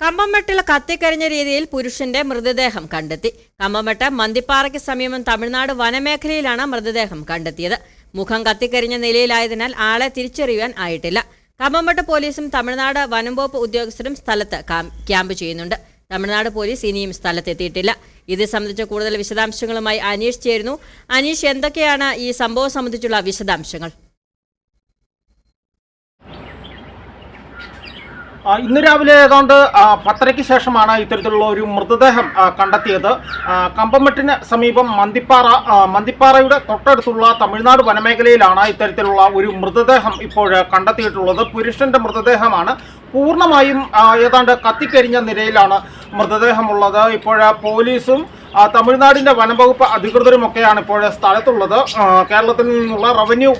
കമ്പംമെട്ടിൽ കത്തിക്കരിഞ്ഞ രീതിയിൽ പുരുഷന്റെ മൃതദേഹം കണ്ടെത്തി. കമ്പംമെട്ട് മന്തിപ്പാറയ്ക്ക് സമീപം തമിഴ്നാട് വനമേഖലയിലാണ് മൃതദേഹം കണ്ടെത്തിയത്. മുഖം കത്തിക്കരിഞ്ഞ നിലയിലായതിനാൽ ആളെ തിരിച്ചറിയാൻ ആയിട്ടില്ല. കമ്പംമെട്ട് പോലീസും തമിഴ്നാട് വനംവകുപ്പ് ഉദ്യോഗസ്ഥരും സ്ഥലത്ത് ക്യാമ്പ് ചെയ്യുന്നുണ്ട്. തമിഴ്നാട് പോലീസ് ഇനിയും സ്ഥലത്തെത്തിയിട്ടില്ല. ഇത് സംബന്ധിച്ച കൂടുതൽ വിശദാംശങ്ങളുമായി അനീഷ് ചേരുന്നു. അനീഷ് എന്തൊക്കെയാണ് ഈ സംഭവം സംബന്ധിച്ചുള്ള വിശദാംശങ്ങൾ? ഇന്ന് രാവിലെ ഏതാണ്ട് പത്തരയ്ക്ക് ശേഷമാണ് ഇത്തരത്തിലുള്ള ഒരു മൃതദേഹം കണ്ടെത്തിയത്. കമ്പമെട്ടിന് സമീപം മന്തിപ്പാറ മന്തിപ്പാറയുടെ തൊട്ടടുത്തുള്ള തമിഴ്നാട് വനമേഖലയിലാണ് ഇത്തരത്തിലുള്ള ഒരു മൃതദേഹം ഇപ്പോൾ കണ്ടെത്തിയിട്ടുള്ളത്. പുരുഷന്റെ മൃതദേഹമാണ്. പൂർണമായും ഏതാണ്ട് കത്തിക്കരിഞ്ഞ നിലയിലാണ് മൃതദേഹമുള്ളത്. ഇപ്പോൾ പോലീസും തമിഴ്നാടിന്റെ വനംവകുപ്പ് അധികൃതരുമൊക്കെയാണ് ഇപ്പോൾ സ്ഥലത്തുള്ളത്. കേരളത്തിൽ നിന്നുള്ള റവന്യൂ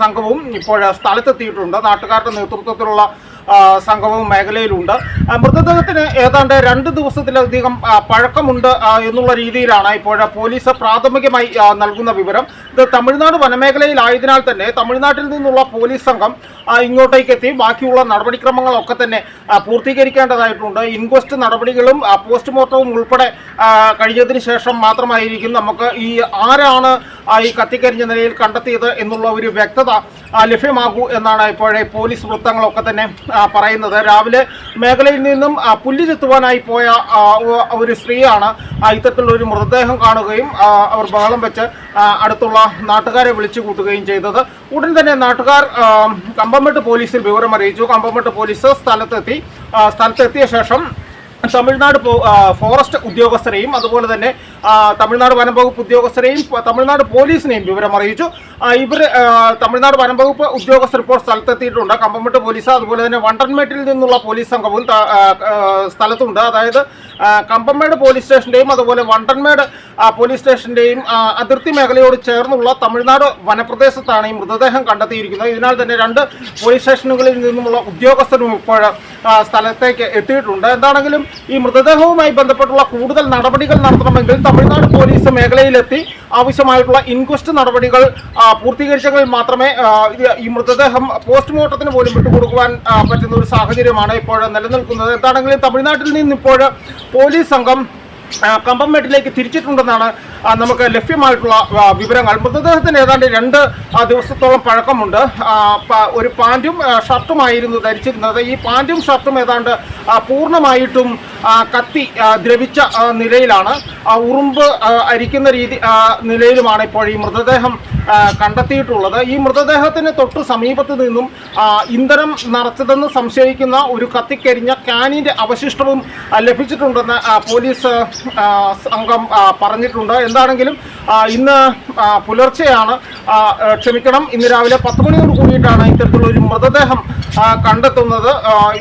സംഘവും ഇപ്പോൾ സ്ഥലത്തെത്തിയിട്ടുണ്ട്. നാട്ടുകാരുടെ നേതൃത്വത്തിലുള്ള സംഘവും മേഖലയിലുണ്ട്. മൃതദേഹത്തിന് ഏതാണ്ട് രണ്ട് ദിവസത്തിലധികം പഴക്കമുണ്ട് എന്നുള്ള രീതിയിലാണ് ഇപ്പോൾ പോലീസ് പ്രാഥമികമായി നൽകുന്ന വിവരം. ഇത് തമിഴ്നാട് വനമേഖലയിലായതിനാൽ തന്നെ തമിഴ്നാട്ടിൽ നിന്നുള്ള പോലീസ് സംഘം ഇങ്ങോട്ടേക്ക് എത്തി. ബാക്കിയുള്ള നടപടിക്രമങ്ങളൊക്കെ തന്നെ പൂർത്തീകരിക്കേണ്ടതായിട്ടുണ്ട്. ഇൻക്വസ്റ്റ് നടപടികളും പോസ്റ്റ്മോർട്ടവും ഉൾപ്പെടെ കഴിഞ്ഞതിന് ശേഷം മാത്രമായിരിക്കും നമുക്ക് ഈ ആരാണ് ഈ കത്തിക്കരിഞ്ഞ നിലയിൽ കണ്ടെത്തിയത് എന്നുള്ള ഒരു വ്യക്തത ലഭ്യമാകൂ എന്നാണ് ഇപ്പോഴേ പോലീസ് വൃത്തങ്ങളൊക്കെ തന്നെ പറയുന്നത്. രാവിലെ മേഖലയിൽ നിന്നും പുല്ല് ചെത്തുവാനായി പോയ ഒരു സ്ത്രീയാണ് ഇത്തരത്തിലുള്ള ഒരു മൃതദേഹം കാണുകയും അവർ ബഹളം വെച്ച് അടുത്തുള്ള നാട്ടുകാരെ വിളിച്ചു കൂട്ടുകയും ചെയ്തത്. ഉടൻ തന്നെ നാട്ടുകാർ കമ്പംമെട്ട് പോലീസിൽ വിവരം അറിയിച്ചു കമ്പംമെട്ട് പോലീസ് സ്ഥലത്തെത്തി സ്ഥലത്തെത്തിയ ശേഷം തമിഴ്നാട് ഫോറസ്റ്റ് ഉദ്യോഗസ്ഥരെയും അതുപോലെ തന്നെ തമിഴ്നാട് വനം വകുപ്പ് ഉദ്യോഗസ്ഥരെയും തമിഴ്നാട് പോലീസിനെയും വിവരം അറിയിച്ചു. ഇവർ തമിഴ്നാട് വനം വകുപ്പ് ഉദ്യോഗസ്ഥർ ഇപ്പോൾ സ്ഥലത്തെത്തിയിട്ടുണ്ട്. കമ്പംമെട്ട് പോലീസ് അതുപോലെ തന്നെ വണ്ടൻമേട്ടിൽ നിന്നുള്ള പോലീസ് സംഘവും സ്ഥലത്തുണ്ട്. അതായത് കമ്പംമേട് പോലീസ് സ്റ്റേഷന്റെയും അതുപോലെ വണ്ടൻമേട് പോലീസ് സ്റ്റേഷന്റെയും അതിർത്തി മേഖലയോട് ചേർന്നുള്ള തമിഴ്നാട് വനപ്രദേശത്താണ് ഈ മൃതദേഹം കണ്ടെത്തിയിരിക്കുന്നത്. ഇതിനാൽ തന്നെ രണ്ട് പോലീസ് സ്റ്റേഷനുകളിൽ നിന്നുമുള്ള ഉദ്യോഗസ്ഥരും ഇപ്പോൾ സ്ഥലത്തേക്ക് എത്തിയിട്ടുണ്ട്. എന്താണെങ്കിലും ഈ മൃതദേഹവുമായി ബന്ധപ്പെട്ടുള്ള കൂടുതൽ നടപടികൾ നടത്തണമെങ്കിൽ തമിഴ്നാട് പോലീസ് മേഖലയിലെത്തി ആവശ്യമായിട്ടുള്ള ഇൻക്വസ്റ്റ് നടപടികൾ പൂർത്തീകരിച്ചെങ്കിൽ മാത്രമേ ഈ മൃതദേഹം പോസ്റ്റ്മോർട്ടത്തിന് പോലും വിട്ടുകൊടുക്കുവാൻ പറ്റുന്ന ഒരു സാഹചര്യമാണ് ഇപ്പോൾ നിലനിൽക്കുന്നത്. എന്താണെങ്കിലും തമിഴ്നാട്ടിൽ നിന്ന് ഇപ്പോൾ പോലീസ് സംഘം കമ്പംമേട്ടിലേക്ക് തിരിച്ചിട്ടുണ്ടെന്നാണ് നമുക്ക് ലഭ്യമായിട്ടുള്ള വിവരങ്ങൾ. മൃതദേഹത്തിന് ഏതാണ്ട് രണ്ട് ദിവസത്തോളം പഴക്കമുണ്ട്. ഒരു പാന്റും ഷർട്ടുമായിരുന്നു ധരിച്ചിരുന്നത്. ഈ പാന്റും ഷർട്ടും ഏതാണ്ട് പൂർണമായിട്ടും കത്തി ദ്രവിച്ച നിലയിലാണ്. ഉറുമ്പ് അരിക്കുന്ന രീതി നിലയിലുമാണ് ഇപ്പോൾ ഈ മൃതദേഹം കണ്ടെത്തിയിട്ടുള്ളത്. ഈ മൃതദേഹത്തിന് തൊട്ട് സമീപത്ത് നിന്നും ഇന്ധനം നിറച്ചതെന്ന് സംശയിക്കുന്ന ഒരു കത്തിക്കരിഞ്ഞ ക്യാനിന്റെ അവശിഷ്ടവും ലഭിച്ചിട്ടുണ്ടെന്ന് പോലീസ് സംഘം പറഞ്ഞിട്ടുണ്ട്. എന്താണെങ്കിലും ഇന്ന് പുലർച്ചെയാണ് ക്ഷമിക്കണം ഇന്ന് രാവിലെ പത്ത് മണിയോട് കൂടിയിട്ടാണ് ഇത്തരത്തിലുള്ള ഒരു മൃതദേഹം കണ്ടെത്തുന്നത്.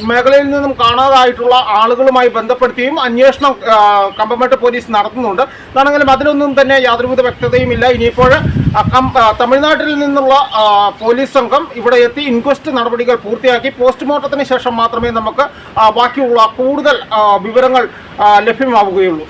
മേഖലയിൽ നിന്നും കാണാതായിട്ടുള്ള ആളുകളുമായി ബന്ധപ്പെടുത്തിയും അന്വേഷണം കമ്പമേട്ട് പോലീസ് നടത്തുന്നുണ്ട്. എന്നാണെങ്കിലും അതിനൊന്നും തന്നെ യാതൊരുവിധ വ്യക്തതയും ഇല്ല. ഇനിയിപ്പോൾ തമിഴ്നാട്ടിൽ നിന്നുള്ള പോലീസ് സംഘം ഇവിടെ എത്തി ഇൻക്വസ്റ്റ് നടപടികൾ പൂർത്തിയാക്കി. പോസ്റ്റ്മോർട്ടത്തിന് ശേഷം മാത്രമേ നമുക്ക് ബാക്കിയുള്ള കൂടുതൽ വിവരങ്ങൾ ലഭ്യമാവുകയുള്ളൂ.